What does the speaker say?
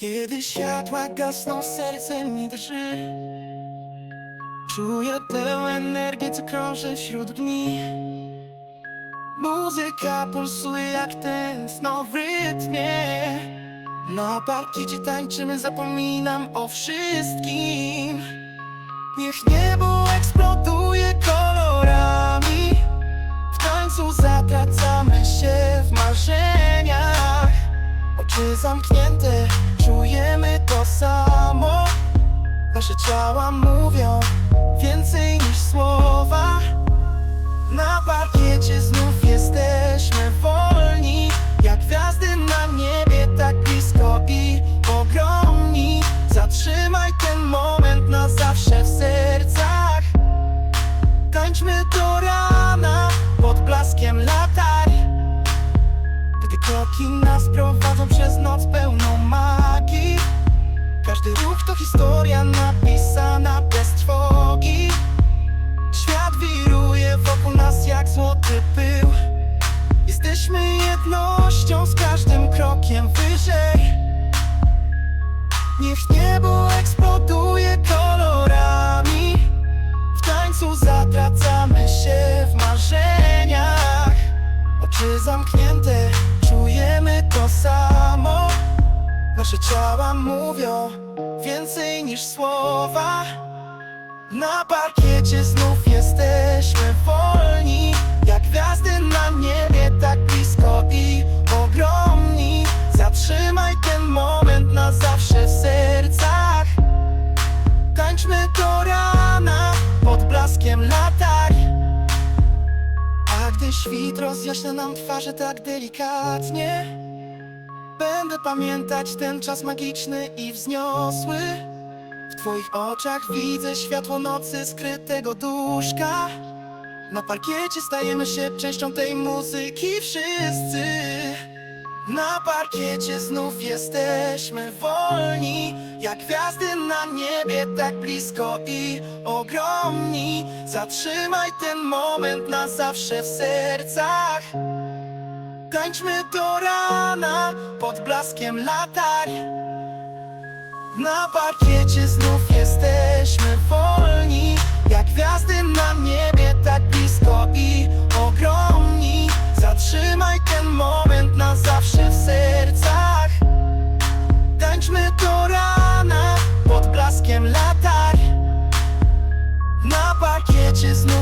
Kiedy światła gasną, serce mi drży. Czuję tę energię, co krąży wśród dni. Muzyka pulsuje jak tętno w rytmie. Na parkiecie tańczymy, zapominam o wszystkim. Niech niebo eksploduje kolorami. W tańcu zatracamy się w marzeniach. Oczy zamknięte, samo. Nasze ciała mówią więcej niż słowa. Na parkiecie znów jesteśmy wolni. Jak gwiazdy na niebie, tak blisko i ogromni. Zatrzymaj ten moment na zawsze w sercach. Tańczmy do rana pod blaskiem latarni gdy kroki nas prowadzą przez noc historia napisana bez trwogi. Świat wiruje wokół nas jak złoty pył. Jesteśmy jednością z każdym krokiem wyżej. Niech niebo eksploduje kolorami. W tańcu zatracamy się w marzeniach. Oczy zamknięte, niż słowa. Na parkiecie znów jesteśmy wolni. Jak gwiazdy na niebie, tak blisko i ogromni. Zatrzymaj ten moment na zawsze w sercach. Tańczmy do rana pod blaskiem latarni a gdy świt rozjaśnia nam twarze tak delikatnie Będę pamiętać ten czas magiczny i wzniosły twoich oczach widzę światło nocy skrytego duszka. Na parkiecie stajemy się częścią tej muzyki wszyscy. Na parkiecie znów jesteśmy wolni Jak gwiazdy na niebie, tak blisko i ogromni. Zatrzymaj ten moment na zawsze w sercach. Tańczmy do rana pod blaskiem latarni Na parkiecie znów jesteśmy wolni. Jak gwiazdy na niebie, tak blisko i ogromni. Zatrzymaj ten moment na zawsze w sercach. Tańczmy do rana pod blaskiem latarni Na parkiecie znów